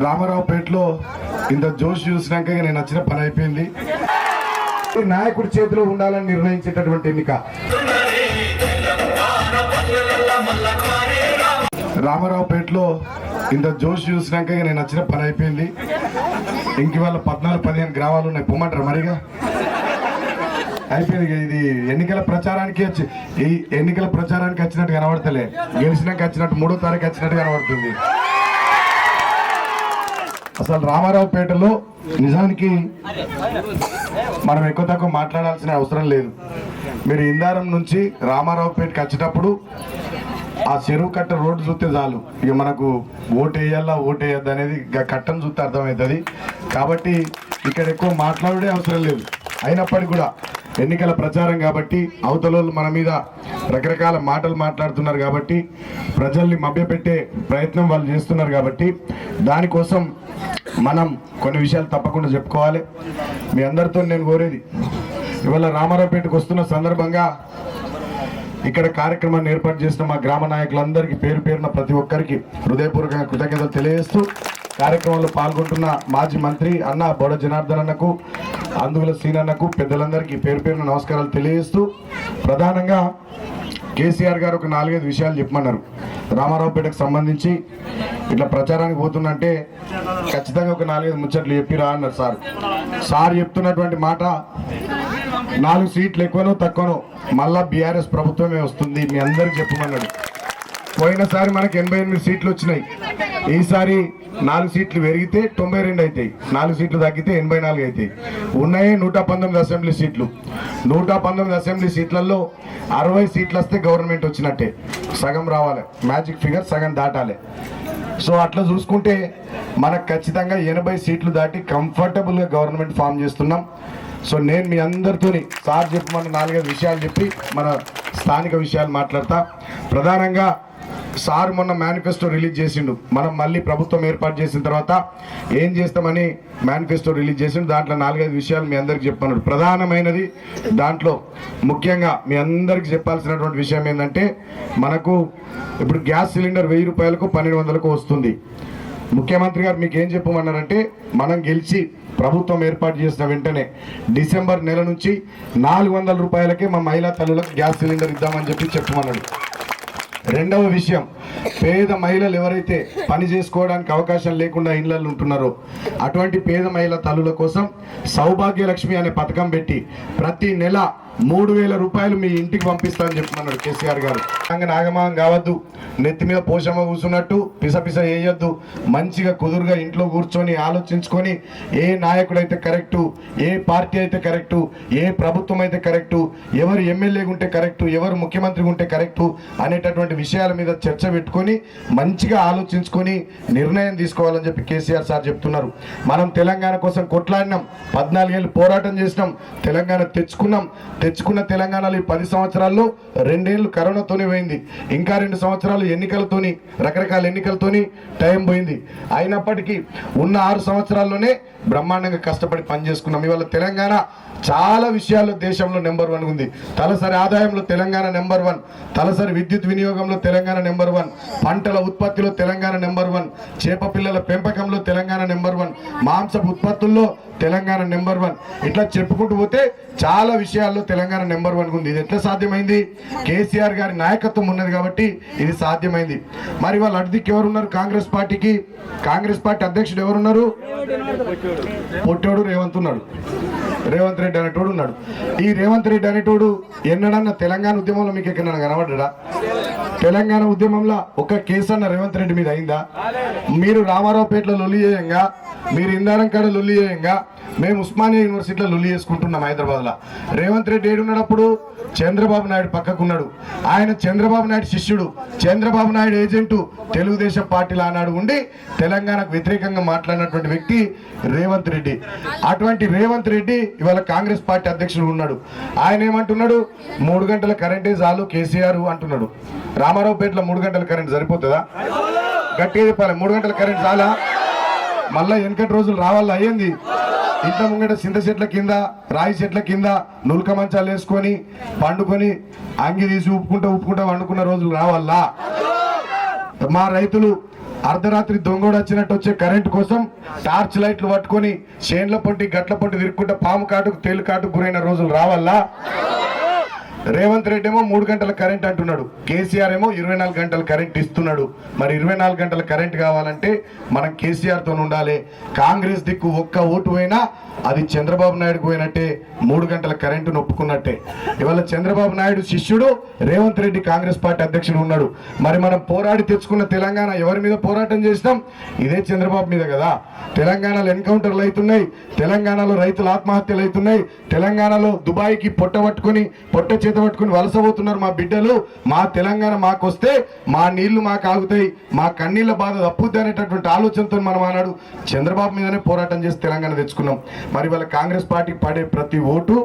రామారావుపేటలో ఇంత జోష్ చూసినాక నేను వచ్చిన పని అయిపోయింది. నాయకుడి చేతిలో ఉండాలని నిర్ణయించేటటువంటి ఎన్నిక. రామారావుపేటలో ఇంత జోష్ చూసినాక నేను వచ్చిన పని అయిపోయింది. ఇంక వాళ్ళ పద్నాలుగు పదిహేను గ్రామాలు ఉన్నాయి. పొమ్మంటారు మరిగా? అయిపోయింది ఇది ఎన్నికల ప్రచారానికి వచ్చి ఈ ఎన్నికల ప్రచారానికి వచ్చినట్టు కనబడతలే. గెలిచినాక వచ్చినట్టు మూడో తారీఖు వచ్చినట్టు కనబడుతుంది. అసలు రామారావుపేటలో నిజానికి మనం ఎక్కువ తక్కువ మాట్లాడాల్సిన అవసరం లేదు. మీరు ఇందారం నుంచి రామారావుపేటకి వచ్చేటప్పుడు ఆ చెరువు కట్ట రోడ్డు చూస్తే చాలు. ఇక మనకు ఓటు వేయాలా ఓటు వేయద్దు అనేది ఇక కట్టను చూస్తే అర్థమవుతుంది. కాబట్టి ఇక్కడ ఎక్కువ మాట్లాడే అవసరం లేదు. అయినప్పటికీ కూడా ఎన్నికల ప్రచారం కాబట్టి అవతలోళ్ళు మన మీద రకరకాల మాటలు మాట్లాడుతున్నారు కాబట్టి ప్రజల్ని మభ్యపెట్టే ప్రయత్నం వాళ్ళు చేస్తున్నారు కాబట్టి దానికోసం మనం కొన్ని విషయాలు తప్పకుండా చెప్పుకోవాలి. మీ అందరితో నేను కోరేది ఇవాళ రామారావుపేటకు వస్తున్న సందర్భంగా ఇక్కడ కార్యక్రమాన్ని ఏర్పాటు చేసిన మా గ్రామ నాయకులందరికీ పేరు పేరున ప్రతి ఒక్కరికి హృదయపూర్వకంగా కృతజ్ఞతలు తెలియజేస్తూ కార్యక్రమంలో పాల్గొంటున్న మాజీ మంత్రి అన్న బొడ జనార్దన్ అన్నకు అందుగుల సీనన్నకు పెద్దలందరికీ పేరు పేరున నమస్కారాలు తెలియజేస్తూ ప్రధానంగా కేసీఆర్ గారు ఒక నాలుగైదు విషయాలు చెప్పమన్నారు. రామారావుపేటకు సంబంధించి ఇట్లా ప్రచారానికి పోతుందంటే ఖచ్చితంగా ఒక నాలుగైదు ముచ్చట్లు చెప్పిరా అన్నారు సార్. సార్ చెప్తున్నటువంటి మాట నాలుగు సీట్లు ఎక్కువనో తక్కువనో మళ్ళా బీఆర్ఎస్ ప్రభుత్వమే వస్తుంది మీ అందరికి చెప్పమన్నాడు. పోయినసారి మనకి ఎనభై ఎనిమిది సీట్లు వచ్చినాయి. ఈసారి నాలుగు సీట్లు పెరిగితే తొంభై రెండు అవుతాయి నాలుగు సీట్లు తగ్గితే ఎనభై నాలుగు అవుతాయి ఉన్నాయే నూట పంతొమ్మిది అసెంబ్లీ సీట్లు. నూట పంతొమ్మిది అసెంబ్లీ సీట్లలో అరవై సీట్లు వస్తే గవర్నమెంట్ వచ్చినట్టే. సగం రావాలి. మ్యాజిక్ ఫిగర్ సగం దాటాలి. సో అట్లా చూసుకుంటే మనకు ఖచ్చితంగా ఎనభై సీట్లు దాటి కంఫర్టబుల్గా గవర్నమెంట్ ఫామ్ చేస్తున్నాం. సో నేను మీ అందరితోని సార్ చెప్పమన్న నాలుగైదు విషయాలు చెప్పి మన స్థానిక విషయాలు మాట్లాడతా. ప్రధానంగా సార్ మొన్న మేనిఫెస్టో రిలీజ్ చేసిండు. మనం మళ్ళీ ప్రభుత్వం ఏర్పాటు చేసిన తర్వాత ఏం చేస్తామని మేనిఫెస్టో రిలీజ్ చేసిండు. దాంట్లో నాలుగైదు విషయాలు మీ అందరికి చెప్పన్నాడు ప్రధానమైనది దాంట్లో ముఖ్యంగా మీ అందరికి చెప్పాల్సినటువంటి విషయం ఏంటంటే మనకు ఇప్పుడు గ్యాస్ సిలిండర్ వెయ్యి రూపాయలకు పన్నెండు వందలకు వస్తుంది. ముఖ్యమంత్రి గారు మీకు ఏం చెప్పమన్నారంటే మనం గెలిచి ప్రభుత్వం ఏర్పాటు చేసిన వెంటనే డిసెంబర్ నెల నుంచి నాలుగు వందల రూపాయలకే మా మహిళా తల్లులకు గ్యాస్ సిలిండర్ ఇద్దామని చెప్పి చెప్పమన్నాడు. రెండవ విషయం. పేద మహిళలు ఎవరైతే పని చేసుకోవడానికి అవకాశం లేకుండా ఇళ్ళలో ఉంటున్నారో అటువంటి పేద మహిళ తల్లుల కోసం సౌభాగ్య లక్ష్మి అనే పథకం పెట్టి ప్రతి నెల మూడు వేల రూపాయలు మీ ఇంటికి పంపిస్తానని చెప్తున్నాడు కేసీఆర్ గారు. నాగమాగం కావద్దు నెత్తి మీద పోషమ్మ కూర్చున్నట్టు పిస పిస వేయొద్దు మంచిగా కుదురుగా ఇంట్లో కూర్చొని ఆలోచించుకొని ఏ నాయకుడైతే కరెక్టు ఏ పార్టీ అయితే కరెక్టు ఏ ప్రభుత్వం అయితే కరెక్టు ఎవరు ఎమ్మెల్యే ఉంటే కరెక్టు ఎవరు ముఖ్యమంత్రి ఉంటే కరెక్టు అనేటటువంటి విషయాల మీద చర్చ పెట్టుకొని మంచిగా ఆలోచించుకొని నిర్ణయం తీసుకోవాలని చెప్పి కేసీఆర్ సార్ చెప్తున్నారు. మనం తెలంగాణ కోసం కొట్లాడినాం. పద్నాలుగేళ్ళు పోరాటం చేసినాం. తెలంగాణ తెచ్చుకున్నాం. తెచ్చుకున్న తెలంగాణలో ఈ పది సంవత్సరాల్లో రెండేళ్ళు కరోనాతోనే పోయింది. ఇంకా రెండు సంవత్సరాలు ఎన్నికలతోని రకరకాల ఎన్నికలతోని టైం పోయింది. అయినప్పటికీ ఉన్న ఆరు సంవత్సరాల్లోనే బ్రహ్మాండంగా కష్టపడి పనిచేసుకున్నాం. ఇవాళ తెలంగాణ చాలా విషయాల్లో దేశంలో నెంబర్ వన్ ఉంది. తలసరి ఆదాయంలో తెలంగాణ నెంబర్ వన్. తలసరి విద్యుత్ వినియోగంలో తెలంగాణ నెంబర్ వన్. పంటల ఉత్పత్తిలో తెలంగాణ నెంబర్ వన్. చేప పిల్లల పెంపకంలో తెలంగాణ నెంబర్ వన్. మాంసపు ఉత్పత్తుల్లో తెలంగాణ నెంబర్ వన్. ఇట్లా చెప్పుకుంటూ పోతే చాలా విషయాల్లో తెలంగాణ నెంబర్ వన్ ఉంది. ఇది ఎట్లా సాధ్యమైంది? కేసీఆర్ గారి నాయకత్వం ఉన్నది కాబట్టి ఇది సాధ్యమైంది. మరి వాళ్ళు అడ్దికి ఎవరున్నారు? కాంగ్రెస్ పార్టీకి? కాంగ్రెస్ పార్టీ అధ్యక్షుడు ఎవరున్నారు? పొట్టోడు రేవంత్ ఉన్నాడు. రేవంత్ రెడ్డి అనేటోడు ఉన్నాడు. ఈ రేవంత్ రెడ్డి అనేటోడు ఎన్నడన్నా తెలంగాణ ఉద్యమంలో మీకు ఎక్కడ కనబడ్డా తెలంగాణ ఉద్యమంలో ఒక కేసు అన్న రేవంత్ రెడ్డి మీద అయిందా? మీరు రామారావుపేటలో లొల్లి చేయంగా మీరు ఇందారం కాడ లొల్లి చేయంగా మేము ఉస్మానియా యూనివర్సిటీలో లొల్లి చేసుకుంటున్నాం హైదరాబాద్లో. రేవంత్ రెడ్డి ఏడున్నప్పుడు చంద్రబాబు నాయుడు పక్కకున్నాడు. ఆయన చంద్రబాబు నాయుడు శిష్యుడు చంద్రబాబు నాయుడు ఏజెంటు తెలుగుదేశం పార్టీలో ఆనాడు ఉండి తెలంగాణకు వ్యతిరేకంగా మాట్లాడినటువంటి వ్యక్తి రేవంత్ రెడ్డి. అటువంటి రేవంత్ రెడ్డి ఇవాళ కాంగ్రెస్ పార్టీ అధ్యక్షుడు ఉన్నాడు. ఆయన ఏమంటున్నాడు? మూడు గంటల కరెంటే చాలు కేసీఆర్ అంటున్నాడు. రామారావుపేటలో మూడు గంటల కరెంట్ సరిపోతుందా? గట్టిగా చెప్పాలి మూడు గంటల కరెంట్ చాలా? మళ్ళీ వెనకటి రోజులు రావాలా? అయ్యింది ఇంత ముంగట చింత చెట్ల కింద రాయి చెట్ల కింద నులక మంచాలు వేసుకొని పండుకొని అంగి తీసి ఉప్పుకుంటా ఉప్పుకుంటా వండుకున్న రోజులు రావాలా మా రైతులు అర్ధరాత్రి దొంగోడు వచ్చినట్టు వచ్చే కరెంట్ కోసం టార్చ్ లైట్లు పట్టుకొని చేన్ల పొంటి గట్ల పొంటి తిరుక్కుంటే పాము కాటుకు తేలు కాటుకు గురైన రోజులు రావాలా రేవంత్ రెడ్డి ఏమో మూడు గంటల కరెంట్ అంటున్నాడు. కేసీఆర్ ఏమో ఇరవై నాలుగు గంటల కరెంట్ ఇస్తున్నాడు. మరి ఇరవై నాలుగు గంటల కరెంట్ కావాలంటే మనం కేసీఆర్తో ఉండాలి. కాంగ్రెస్ దిక్కు ఒక్క ఓటు పోయినా అది చంద్రబాబు నాయుడుకు పోయినట్టే మూడు గంటల కరెంటు నొప్పుకున్నట్టే ఇవాళ చంద్రబాబు నాయుడు శిష్యుడు రేవంత్ రెడ్డి కాంగ్రెస్ పార్టీ అధ్యక్షుడు ఉన్నాడు. మరి మనం పోరాడి తెచ్చుకున్న తెలంగాణ ఎవరి మీద పోరాటం చేసినాం? ఇదే చంద్రబాబు మీద కదా. తెలంగాణలో ఎన్కౌంటర్లు అవుతున్నాయి. తెలంగాణలో రైతులు ఆత్మహత్యలు అవుతున్నాయి. తెలంగాణలో దుబాయ్కి పొట్ట పట్టుకొని పొట్ట చేత పట్టుకుని వలస పోతున్నారు మా బిడ్డలు మా తెలంగాణ మాకు వస్తే మా నీళ్ళు మాకు ఆగుతాయి మా కన్నీళ్ళ బాధ తప్పుద్ది అనేటటువంటి ఆలోచనతో మనం ఆనాడు చంద్రబాబు మీదనే పోరాటం చేసి తెలంగాణ తెచ్చుకున్నాం. మరి వాళ్ళ కాంగ్రెస్ పార్టీకి పడే ప్రతి ఓటు